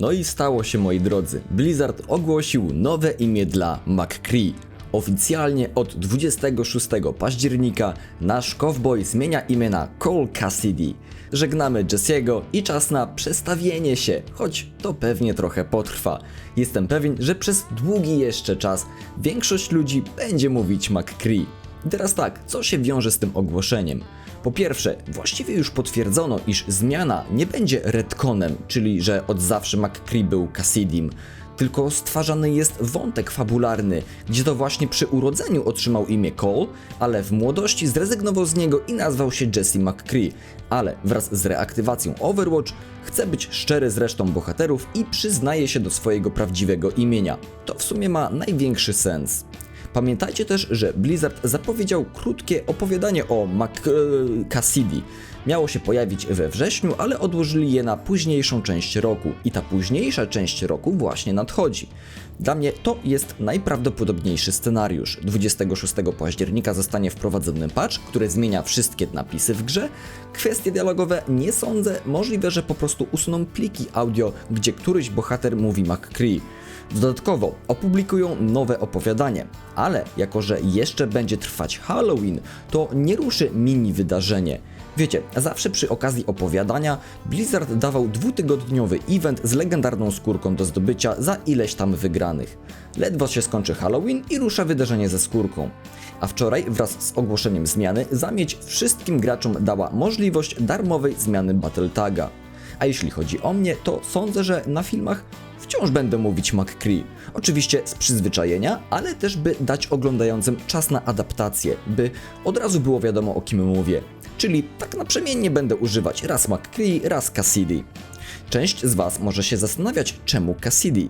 No i stało się moi drodzy. Blizzard ogłosił nowe imię dla McCree. Oficjalnie od 26 października nasz cowboy zmienia imię na Cole Cassidy. Żegnamy Jesse'ego i czas na przestawienie się, choć to pewnie trochę potrwa. Jestem pewien, że przez długi jeszcze czas większość ludzi będzie mówić McCree. I teraz tak, co się wiąże z tym ogłoszeniem? Po pierwsze, właściwie już potwierdzono, iż zmiana nie będzie retconem, czyli że od zawsze McCree był Cassidim, tylko stwarzany jest wątek fabularny, gdzie to właśnie przy urodzeniu otrzymał imię Cole, ale w młodości zrezygnował z niego i nazwał się Jesse McCree, ale wraz z reaktywacją Overwatch chce być szczery z resztą bohaterów i przyznaje się do swojego prawdziwego imienia. To w sumie ma największy sens. Pamiętajcie też, że Blizzard zapowiedział krótkie opowiadanie o Mac Cassidy. Miało się pojawić we wrześniu, ale odłożyli je na późniejszą część roku i ta późniejsza część roku właśnie nadchodzi. Dla mnie to jest najprawdopodobniejszy scenariusz. 26 października zostanie wprowadzony patch, który zmienia wszystkie napisy w grze. Kwestie dialogowe nie sądzę, możliwe, że po prostu usuną pliki audio, gdzie któryś bohater mówi McCree. Dodatkowo opublikują nowe opowiadanie, ale jako że jeszcze będzie trwać Halloween, to nie ruszy mini wydarzenie. Wiecie, zawsze przy okazji opowiadania Blizzard dawał dwutygodniowy event z legendarną skórką do zdobycia za ileś tam wygranych. Ledwo się skończy Halloween i rusza wydarzenie ze skórką. A wczoraj wraz z ogłoszeniem zmiany zamieć wszystkim graczom dała możliwość darmowej zmiany Battle Taga. A jeśli chodzi o mnie, to sądzę, że na filmach wciąż będę mówić McCree. Oczywiście z przyzwyczajenia, ale też by dać oglądającym czas na adaptację, by od razu było wiadomo o kim mówię. Czyli tak naprzemiennie będę używać raz McCree, raz Cassidy. Część z Was może się zastanawiać, czemu Cassidy.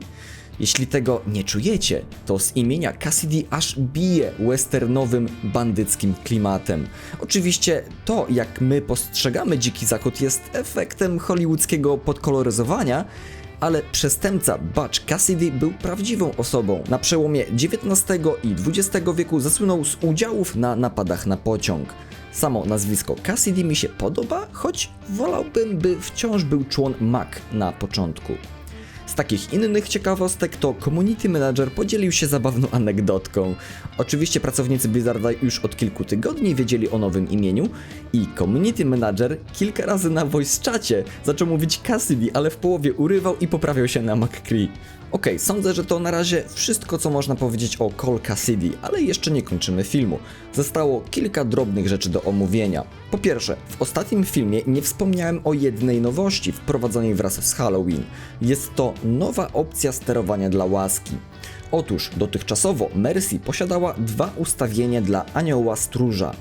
Jeśli tego nie czujecie, to z imienia Cassidy aż bije westernowym, bandyckim klimatem. Oczywiście to, jak my postrzegamy Dziki Zachód jest efektem hollywoodzkiego podkoloryzowania, ale przestępca Butch Cassidy był prawdziwą osobą. Na przełomie XIX i XX wieku zasłynął z udziałów na napadach na pociąg. Samo nazwisko Cassidy mi się podoba, choć wolałbym, by wciąż był człon MAC na początku. Takich innych ciekawostek to Community Manager podzielił się zabawną anegdotką. Oczywiście pracownicy Blizzarda już od kilku tygodni wiedzieli o nowym imieniu i Community Manager kilka razy na voice czacie zaczął mówić Cassidy, ale w połowie urywał i poprawiał się na McCree. Okej, sądzę, że to na razie wszystko, co można powiedzieć o Cole Cassidy, ale jeszcze nie kończymy filmu. Zostało kilka drobnych rzeczy do omówienia. Po pierwsze, w ostatnim filmie nie wspomniałem o jednej nowości wprowadzonej wraz z Halloween. Jest to nowa opcja sterowania dla łaski. Otóż dotychczasowo Mercy posiadała dwa ustawienia dla anioła stróża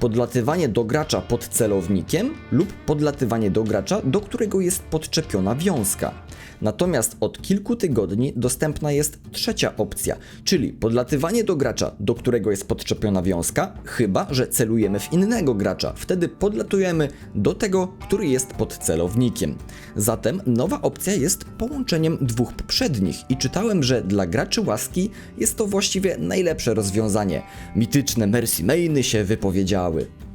podlatywanie do gracza pod celownikiem lub podlatywanie do gracza, do którego jest podczepiona wiązka. Natomiast od kilku tygodni dostępna jest trzecia opcja, czyli podlatywanie do gracza, do którego jest podczepiona wiązka, chyba że celujemy w innego gracza. Wtedy podlatujemy do tego, który jest pod celownikiem. Zatem nowa opcja jest połączeniem dwóch poprzednich i czytałem, że dla graczy łaski jest to właściwie najlepsze rozwiązanie. Mityczne Mercy Mainy się wypowiedziały.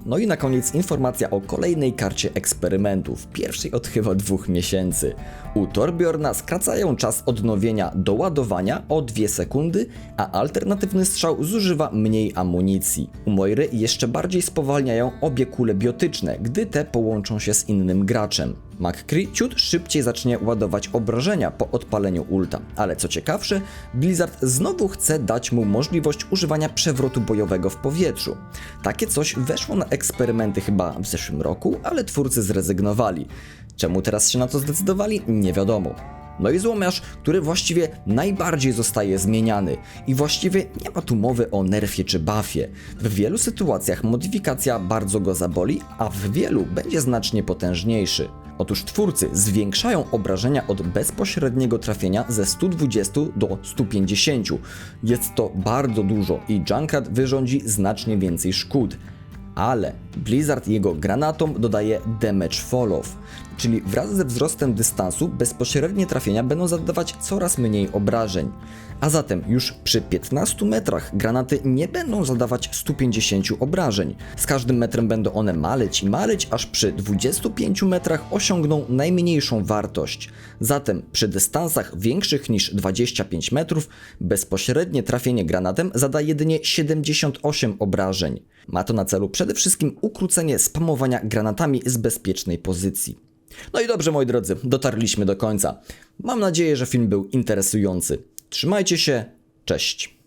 No i na koniec informacja o kolejnej karcie eksperymentów, pierwszej od chyba dwóch miesięcy. U Torbjorna skracają czas odnowienia do ładowania o 2 sekundy, a alternatywny strzał zużywa mniej amunicji. U Moiry jeszcze bardziej spowalniają obie kule biotyczne, gdy te połączą się z innym graczem. McCree ciut szybciej zacznie ładować obrażenia po odpaleniu ulta, ale co ciekawsze, Blizzard znowu chce dać mu możliwość używania przewrotu bojowego w powietrzu. Takie coś weszło na eksperymenty chyba w zeszłym roku, ale twórcy zrezygnowali. Czemu teraz się na to zdecydowali? Nie wiadomo. No i złomiarz, który właściwie najbardziej zostaje zmieniany i właściwie nie ma tu mowy o nerfie czy buffie. W wielu sytuacjach modyfikacja bardzo go zaboli, a w wielu będzie znacznie potężniejszy. Otóż twórcy zwiększają obrażenia od bezpośredniego trafienia ze 120 do 150. Jest to bardzo dużo i Junkrat wyrządzi znacznie więcej szkód. Ale Blizzard jego granatom dodaje damage fall-off, czyli wraz ze wzrostem dystansu bezpośrednie trafienia będą zadawać coraz mniej obrażeń. A zatem już przy 15 metrach granaty nie będą zadawać 150 obrażeń. Z każdym metrem będą one maleć i maleć, aż przy 25 metrach osiągną najmniejszą wartość. Zatem przy dystansach większych niż 25 metrów bezpośrednie trafienie granatem zada jedynie 78 obrażeń. Ma to na celu przede wszystkim ukrócenie spamowania granatami z bezpiecznej pozycji. No i dobrze, moi drodzy, dotarliśmy do końca. Mam nadzieję, że film był interesujący. Trzymajcie się, cześć.